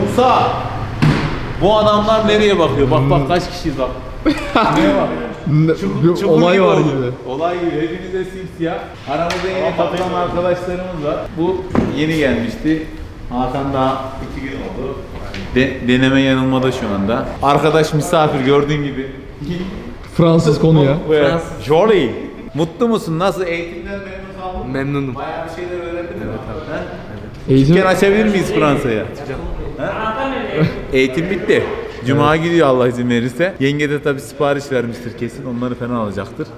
Musa! Bu adamlar nereye bakıyor? Bak bak kaç kişiyiz bak. Neye bak? Ne- bir olay var oldu. gibi. Olay gibi. Hepinize simsiyah. Aramızda yeni katılan arkadaşlarımız var. Bu yeni gelmişti. Hakan daha iki gün oldu. De- deneme yanılmada şu anda. Arkadaş misafir gördüğün gibi. Fransız konu ya. Jolly. Mutlu musun? Nasıl? Eğitimden memnun kaldın mı? Memnunum. Bayağı bir şeyler öğrendin mi? Ha? Eğitim Dükkan açabilir miyiz Fransa'ya? Eğitim bitti. Cuma gidiyor Allah izin verirse. Yenge de tabi sipariş vermiştir kesin. Onları fena alacaktır.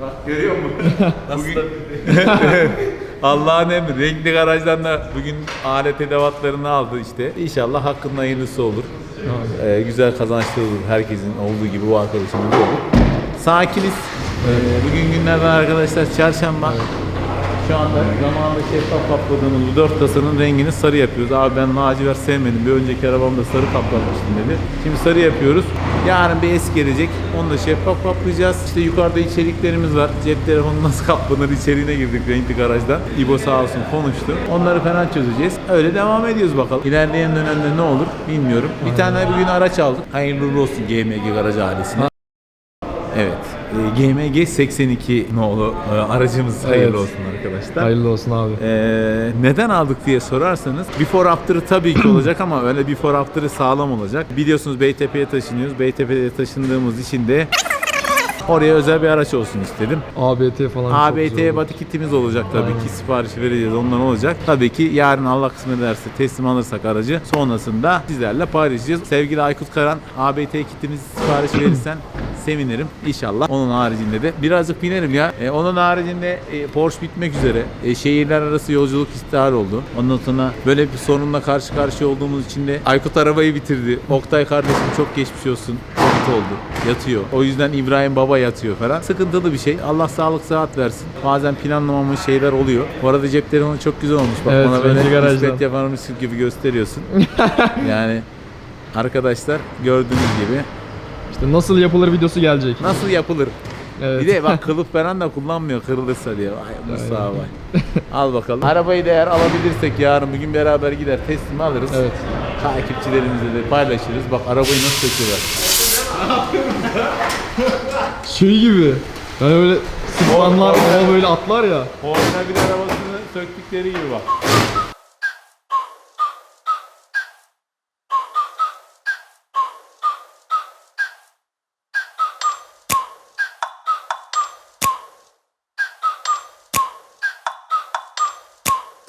Bak görüyor musun? Bugün... Allah'ın emri. Renkli garajdan da bugün alet edevatlarını aldı işte. İnşallah hakkında hayırlısı olur. Ee, güzel kazançlı olur. Herkesin olduğu gibi bu arkadaşımız da olur. Sakiniz. Ee, bugün günlerden arkadaşlar çarşamba. Şu anda zamanında şeffaf kapladığımız bu dört kasanın rengini sarı yapıyoruz. Abi ben lacivert sevmedim. Bir önceki arabamda sarı kaplatmıştım dedi. Şimdi sarı yapıyoruz. Yarın bir es gelecek. Onu da şeffaf kaplayacağız. İşte yukarıda içeriklerimiz var. Cep telefonu nasıl kaplanır içeriğine girdik renkli garajdan. İbo sağ olsun konuştu. Onları falan çözeceğiz. Öyle devam ediyoruz bakalım. İlerleyen dönemde ne olur bilmiyorum. Bir tane bugün araç aldık. Hayırlı olsun GMG garaj ailesine. Evet. E, GMG 82 nolu e, aracımız hayırlı Evet. olsun arkadaşlar. Hayırlı olsun abi. Ee, neden aldık diye sorarsanız before after'ı tabii ki olacak ama öyle before after'ı sağlam olacak. Biliyorsunuz Beytepe'ye taşınıyoruz. Beytepe'ye taşındığımız için de oraya özel bir araç olsun istedim. ABT falan ABT batı kitimiz olacak tabii ki sipariş vereceğiz ondan olacak. Tabii ki yarın Allah kısmet ederse teslim alırsak aracı sonrasında sizlerle paylaşacağız. Sevgili Aykut Karan ABT kitimizi sipariş verirsen sevinirim inşallah. Onun haricinde de birazcık binerim ya. E, onun haricinde e, Porsche bitmek üzere. E, şehirler arası yolculuk iptal oldu. Ondan sonra böyle bir sorunla karşı karşıya olduğumuz için de Aykut arabayı bitirdi. Oktay kardeşim çok geçmiş olsun. Covid oldu. Yatıyor. O yüzden İbrahim Baba yatıyor falan. Sıkıntılı bir şey. Allah sağlık sıhhat versin. Bazen planlamamız şeyler oluyor. Bu arada cep telefonu çok güzel olmuş. Bak Evet, bana böyle renkli garajdan. nispet yaparmış gibi gösteriyorsun. yani arkadaşlar gördüğünüz gibi İşte nasıl yapılır videosu gelecek. nasıl yapılır? Evet. Bir de bak kılıf falan da kullanmıyor kırılırsa diye. Vay Musa vay. Al bakalım. Arabayı da eğer alabilirsek yarın bugün beraber gider teslim alırız. Evet. Takipçilerimizle de paylaşırız. Bak arabayı nasıl söküyorlar. Şey gibi. Yani öyle sıklanlar ama böyle atlar ya. Formula 1 arabasını söktükleri gibi bak.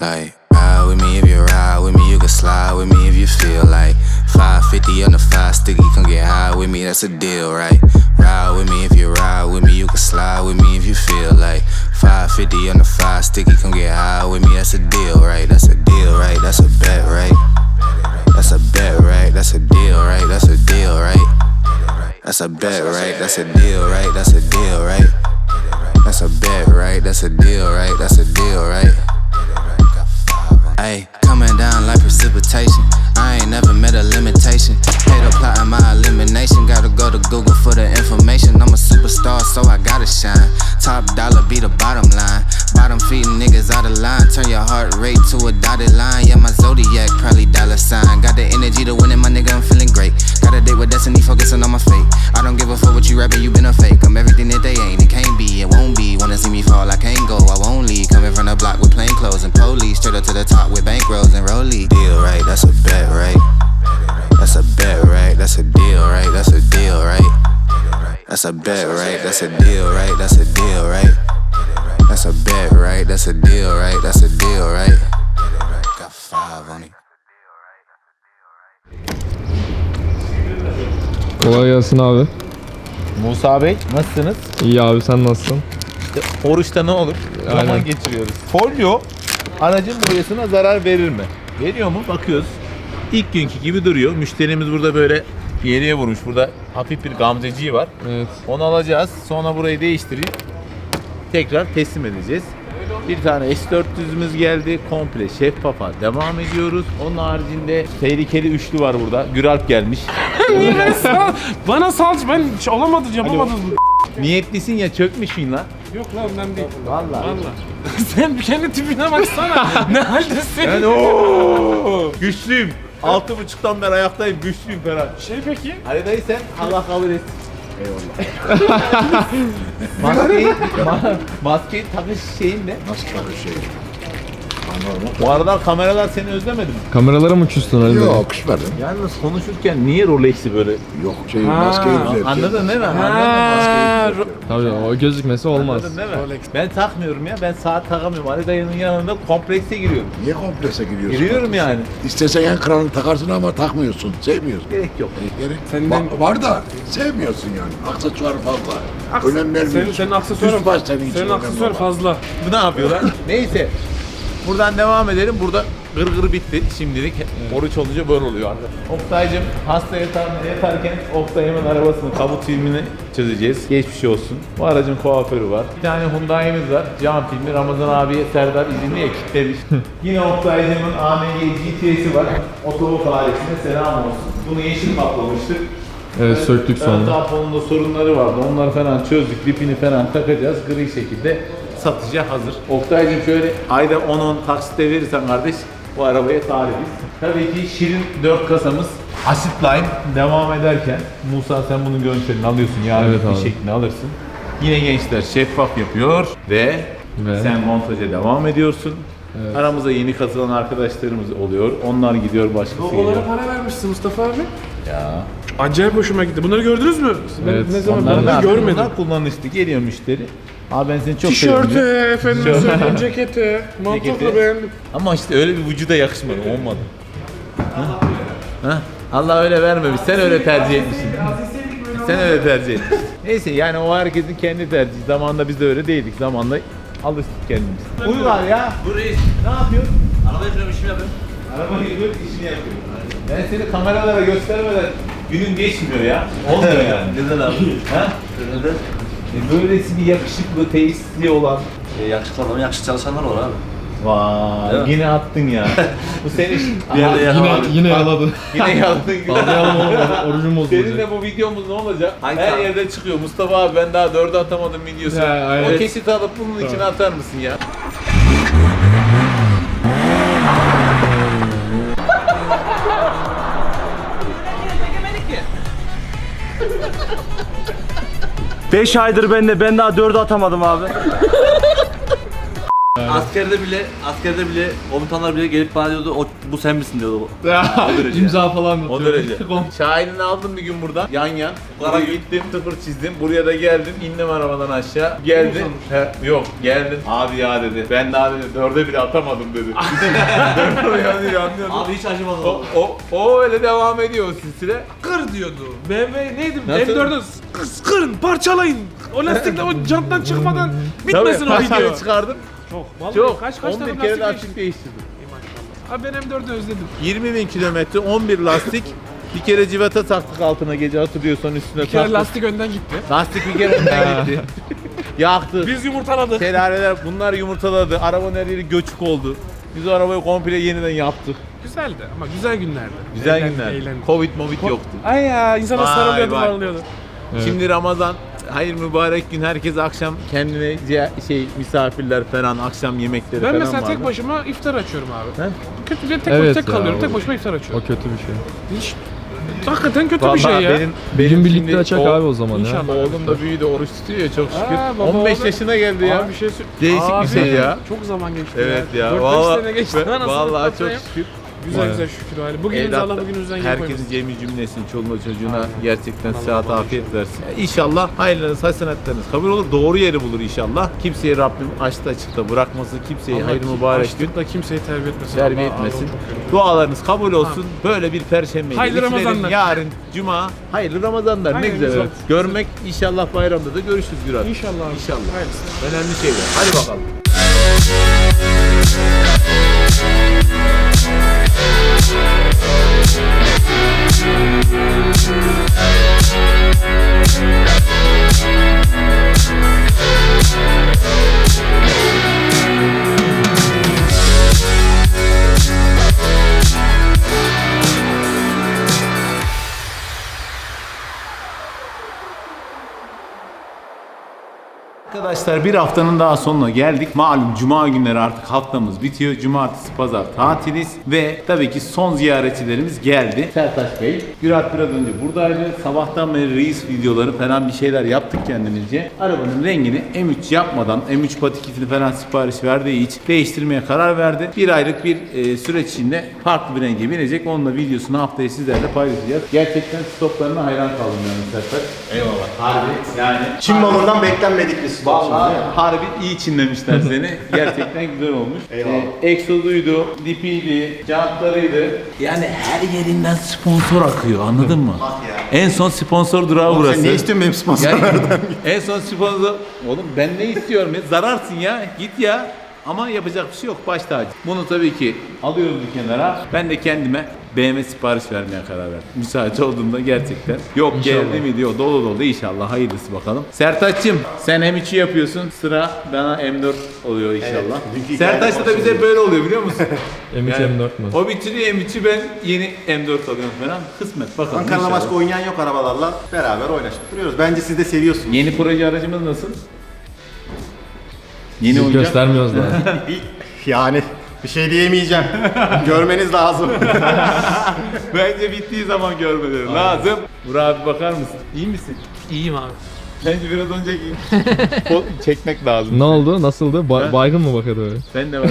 Like, ride with me if you ride with me, you can slide with me if you feel like 550 on the five sticky, come get high with me, that's a deal, right? Ride with me if you ride with me, you can slide with me if you feel like 550 on the five sticky, come get high with me, that's a deal, right? That's a deal, right? That's a bet, right? That's a bet, right? That's a deal, right? That's a deal, right? That's a bet, right? That's a deal, right? That's a deal, right? That's a bet, right? That's a deal, right? That's a deal, right? Turn your heart rate to a dotted line. Yeah, my zodiac probably dollar sign. Got the energy to win it, my nigga. I'm feeling great. Got a date with destiny, focusing on my fate. I don't give a fuck what you rapping, you been a fake. I'm everything that they ain't. It can't be, it won't be. Wanna see me fall, I can't go, I won't leave. Coming from the block with plain clothes and police. Straight up to the top with bankrolls and rollie. Deal, right? That's a bet, right? That's a bet, right? That's a deal, right? That's a deal, right? That's a bet, right? That's a deal, right? That's a deal, right? That's a bet, right? That's a deal, right? That's a deal, right? Got five on it. Kolay gelsin abi. Musa Bey nasılsınız? İyi abi sen nasılsın? İşte oruçta ne olur? Zaman Aynen. geçiriyoruz. Folyo aracın boyasına zarar verir mi? Veriyor mu? Bakıyoruz. İlk günkü gibi duruyor. Müşterimiz burada böyle yeriye vurmuş. Burada hafif bir gamzeciği var. Evet. Onu alacağız. Sonra burayı değiştirip tekrar teslim edeceğiz. Bir tane S400'ümüz geldi. Komple şeffafa devam ediyoruz. Onun haricinde tehlikeli üçlü var burada. Güralp gelmiş. Bana salç ben hiç olamadı yapamadım. Niyetlisin ya çökmüşsün lan. Yok lan ben değil. Vallahi. Sen bir kendi tipine baksana. ne haldesin? Yani ooo güçlüyüm. Altı buçuktan beri ayaktayım, güçlüyüm falan. Şey peki? Ali dayı sen Allah kabul etsin. Eyvallah. maskeyi, ma- maskeyi takış şeyin ne? Nasıl çalışıyor? Bu aralar kameralar seni özlemedi mi? Kameralara mı küstün Ali? Yok küsmedim. Yalnız konuşurken niye Rolex'i böyle? Yok şey maskeyi düzeltiyor. Anladın değil mi? Anladın? Ha, Tabii o gözükmesi olmaz. Anladın değil mi? Ben takmıyorum ya. Ben saat takamıyorum. Ali dayının yanında komplekse giriyorum. Niye komplekse giriyorsun? Giriyorum yani. İstesen en kralını takarsın ama takmıyorsun. Sevmiyorsun. Gerek yok. Gerek. Senden- Va- var da sevmiyorsun yani. Aksesuar fazla. Aks- Önem vermiyorsun. Senin, senin aksesuarın, senin senin aksesuar fazla. Bu ne yapıyorlar? Neyse. Buradan devam edelim. Burada gırgır bitti şimdilik. Oruç olunca böyle oluyor artık. Oktay'cım hasta yatağında yatarken Oktay'ımın arabasının kabut filmini çözeceğiz. Geçmiş olsun. Bu aracın kuaförü var. Bir tane Hyundai'miz var. Cam filmi. Ramazan abiye Serdar izinli ya kilitlemiş. Yine Oktay'cımın AMG GTS'i var. Otobok ailesine selam olsun. Bunu yeşil kaplamıştık. Evet söktük sonra. tamponunda sorunları vardı. Onları falan çözdük. Bipini falan takacağız. Gri şekilde satışa hazır. Oktay'cığım şöyle ayda 10-10 taksitte verirsen kardeş bu arabaya talibiz. Tabii ki Şirin 4 kasamız Asit Line devam ederken Musa sen bunun görüntülerini alıyorsun yarın Evet bir abi. şeklini alırsın. Yine gençler şeffaf yapıyor ve, Ve? sen montaja devam ediyorsun. Aramıza yeni katılan arkadaşlarımız oluyor. Onlar gidiyor başkası geliyor. Logolara para vermişsin Mustafa abi. Ya. Acayip hoşuma gitti. Bunları gördünüz mü? Ben Evet, ne zaman Onları ben, görmedim. Bunlar kullanışlı. Geliyor müşteri. Abi ben seni çok seviyorum. Tişörtü, diyor. efendim söyleyeyim, ceketi, Ceketi. beğendim. Ama işte öyle bir vücuda yakışmadı. Olmadı. Ha? Ha? Allah öyle vermemiş. Sen öyle tercih etmişsin. Sen öyle tercih etmişsin. Neyse yani o herkesin kendi tercihi. Zamanında biz de öyle değildik. Zamanında alıştık kendimiz. Uygar ya. Bu reis. Ne yapıyorsun? Araba yapıyorum işimi yapıyorum. Araba gidiyor işini yapıyor. Ben seni kameralara göstermeden günün geçmiyor ya. Olmuyor yani. Neden abi? ha? Neden? E, Böylesi bir yakışıklı, tesisli olan. E, yakışıklı adam, yakışıklı çalışanlar var abi. Vay Değil mi? yine attın ya. Bu senin Bir yerde Yine, yakaladım. yine yaladı. yine gibi. Fazla yalan olmadı. Orucum bozulacak. Senin de bu videomuz ne olacak? Hangi Her kanal? yerde çıkıyor. Mustafa abi ben daha dörde atamadım videosu. Ya, aynen. O kesiti alıp bunun içine atar mısın ya? Beş aydır ben de ben daha dördü atamadım abi. askerde bile askerde bile komutanlar bile gelip bana diyordu o, bu sen misin diyordu. İmza falan O atıyor. derece. Şahinini aldım bir gün buradan. Yan yan. Kara gittim, sıfır çizdim. Buraya da geldim. indim arabadan aşağı. Geldi. He, yok geldim. Abi ya dedi. Ben daha dedi dörde bile atamadım dedi. yani anlıyordum. Abi hiç acımadım. O, o, o öyle devam ediyor o silsile. Kır diyordu. BMW neydi? Nasıl? M4'ü kıs- kırın, parçalayın. O lastikle o janttan çıkmadan bitmesin Tabii, o video. çıkardım. Çok. Vallahi Çok. kaç kaç 11 tane kere lastik lastik değişti. değiştirdim. Abi ben M4'ü özledim. 20 bin kilometre, 11 lastik. Bir kere civata taktık altına gece hatırlıyorsan üstüne Bir kere taktık. lastik önden gitti. Lastik bir kere önden gitti. Yaktı. Biz yumurtaladık. Şelaleler bunlar yumurtaladı. Arabanın her yeri göçük oldu. Biz o arabayı komple yeniden yaptık. Güzeldi ama güzel günlerdi. Güzel Eğlendik, günler. eğlendik. Covid movid yoktu. Ay ya insana Vay sarılıyordu vay. sarılıyordu. Şimdi Ramazan hayır mübarek gün herkes akşam kendine ce- şey misafirler falan akşam yemekleri Ben falan mesela vardı. tek başıma iftar açıyorum abi. He? Kötü bir tek, Evet tek ya, kalıyorum. o- Tek başıma iftar O açıyorum. kötü bir şey. Hiç hakikaten kötü Vallahi bir şey ya. Benim, Bir benim gün birlikte şimdi açak o- abi o zaman ya. İnşallah. Oğlum da büyüdü oruç tutuyor ya çok şükür. Aa, baba 15 oğlum. yaşına geldi ya. Abi bir şey sö- Değişik bir Abi, şey ya. Çok zaman geçti Evet ya. 4-5 Vallahi, sene geçti. ve- Anasını vallahi çok satayım. şükür. Güzel Vay. güzel şükür hali. Bugünümüz Allah bugünümüzden iyi Herkesin koymasın. cemi cümlesin, çoluğuna çocuğuna gerçekten sıhhat afiyet versin. İnşallah hayırlarınız, hasenatlarınız kabul olur. Doğru yeri bulur inşallah. Kimseye Rabbim açta açıkta bırakmasın. Kimseye Allah hayır mübarek gün açlıkla kimseyi terbiye etmesin. terbiye Allah- etmesin. Allah. Dualarınız kabul olsun. Böyle bir perşembe. Hayırlı. Ramazanlar. Yarın cuma. Hayırlı Ramazanlar. Ne Hayırlı güzel. Ramazan. Görmek inşallah bayramda da görüşürüz Güran. İnşallah. İnşallah. Hayırlısı. Önemli şeyler. Hadi bakalım. Arkadaşlar bir haftanın daha sonuna geldik. Malum cuma günleri artık haftamız bitiyor. Cumartesi, pazar tatiliz ve tabii ki son ziyaretçilerimiz geldi. Sertaç Bey, Gürat biraz önce buradaydı. Sabahtan beri reis videoları falan bir şeyler yaptık kendimizce. Arabanın rengini M3 yapmadan, M3 patikitini falan sipariş verdiği için değiştirmeye karar verdi. Bir aylık bir e, süreç içinde farklı bir renge binecek. Onunla videosunu haftaya sizlerle paylaşacağız. Gerçekten stoklarına hayran kaldım yani Sertaç. Eyvallah. Harbi yani. Çin malından beklenmedik bir spor. Vallahi harbi iyi çinlemişler seni. Gerçekten güzel olmuş. Eyvallah. Ee, Exoduydu, dipiydi, jantlarıydı. Yani her yerinden sponsor akıyor anladın mı? En son sponsor durağı burası. Sen ne istiyorsun benim sponsorlardan? en son sponsor... Oğlum ben ne istiyorum ya? Zararsın ya. Git ya. Ama yapacak bir şey yok. Baş tacı. Bunu tabii ki alıyoruz bir kenara. Ben de kendime BMW sipariş vermeye karar verdim. Müsait olduğunda gerçekten. Yok geldi mi diyor. Dolu dolu inşallah. Hayırlısı bakalım. Sertaç'cığım sen M3'ü yapıyorsun. Sıra bana M4 oluyor inşallah. dünkü Sertaç'ta da bize böyle oluyor biliyor musun? M3 M4 mü? O bitiriyor M3'ü ben yeni M4 alıyorum falan. Kısmet bakalım. Ankara'la inşallah. başka oynayan yok arabalarla. Beraber oynaşıp duruyoruz. Bence siz de seviyorsunuz. Yeni proje aracımız nasıl? Yeni oyuncak. göstermiyoruz daha. Yani bir şey diyemeyeceğim. Görmeniz lazım. Bence bittiği zaman görmeleri lazım. Burak abi bakar mısın? İyi misin? İyiyim abi. Bence biraz önceki o- çekmek lazım. ne oldu? Nasıldı? Ba- baygın mı bakıyordu öyle? Ben de var.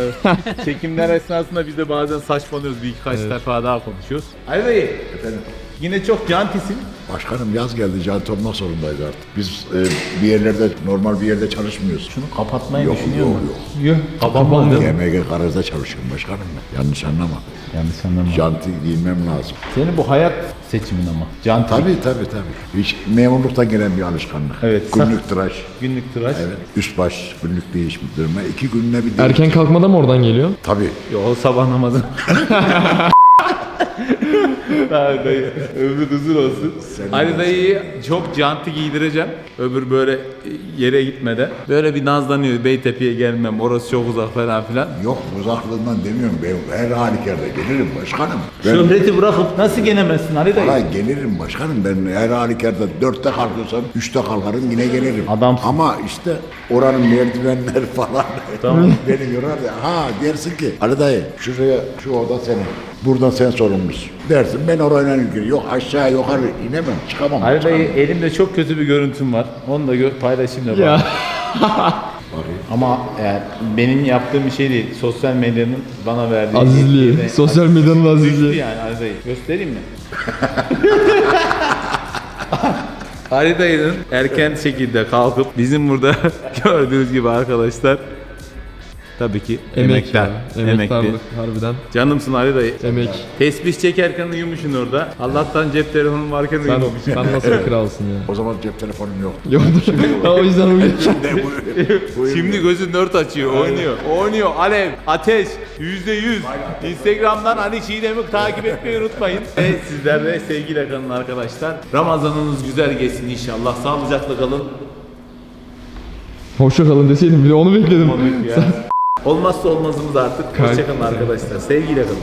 Çekimler esnasında biz de bazen saçmalıyoruz. Bir birkaç defa daha konuşuyoruz. Ali dayı. Efendim. Yine çok cantisin. Başkanım yaz geldi can olmak zorundayız artık. Biz e, bir yerlerde normal bir yerde çalışmıyoruz. Şunu kapatmayı Yok düşünüyor yok musun? yok. Yok. Kapatmam değil mi? GMG garajda çalışıyorum başkanım ben. Yanlış anlama. Yanlış anlama. Janti giymem lazım. Senin bu hayat seçimin ama. Canti. Tabii tabii tabii. Hiç memurluktan gelen bir alışkanlık. Evet, Günlük tıraş. Günlük tıraş. Evet. Üst baş günlük değiştirme. iki gününe bir değiş. Erken kalkmada mı oradan geliyor? Tabii. Yok o sabah namazı. Abi dayı ömrü uzun olsun. Ali dayıyı çok canti giydireceğim. Öbür böyle yere gitmeden. Böyle bir nazlanıyor. Beytepe'ye gelmem. Orası çok uzak falan filan. Yok uzaklığından demiyorum. Ben her halükarda gelirim başkanım. Ben Şöhreti bırakıp nasıl gelemezsin Ali dayı? Vallahi gelirim başkanım. Ben her halükarda dörtte kalkıyorsam üçte kalkarım yine gelirim. Adamsın. Ama işte oranın merdivenler falan Tamam. beni yorar ya. Ha dersin ki Ali dayı şuraya şu oda senin. Buradan sen sorumlusun. Dersin ben orayla ilgili. Yok aşağı yukarı inemem çıkamam. Ali dayı elimde çok kötü bir görüntüm var. Onu da gö- paylaşayım da bak. Ya. Ama yani benim yaptığım bir şey değil. Sosyal medyanın bana verdiği Azizliği. Sosyal medyanın azizliği. yani Ali dayı. Göstereyim mi? Ali dayının erken şekilde kalkıp bizim burada gördüğünüz gibi arkadaşlar tabii ki Emek emekler, ya. emekli. Harbiden. Canımsın Ali dayı. Emek. Tesbih çekerken uyumuşsun orada. Allah'tan cep telefonun varken Sen, uyumamışsın. sen nasıl bir kralsın ya? O zaman cep telefonum yok. Yoktur. o yüzden uyuyor. Şimdi gözün dört açıyor, oynuyor. Oynuyor. Alev, ateş, yüzde yüz. Instagram'dan Ali Çiğdem'i takip etmeyi unutmayın. Ve sizler de sevgiyle kalın arkadaşlar. Ramazanınız güzel geçsin inşallah. Sağlıcakla kalın. Hoşça kalın deseydim bile onu bekledim. Olmazsa olmazımız artık. Hoşçakalın arkadaşlar. Sevgiyle kalın.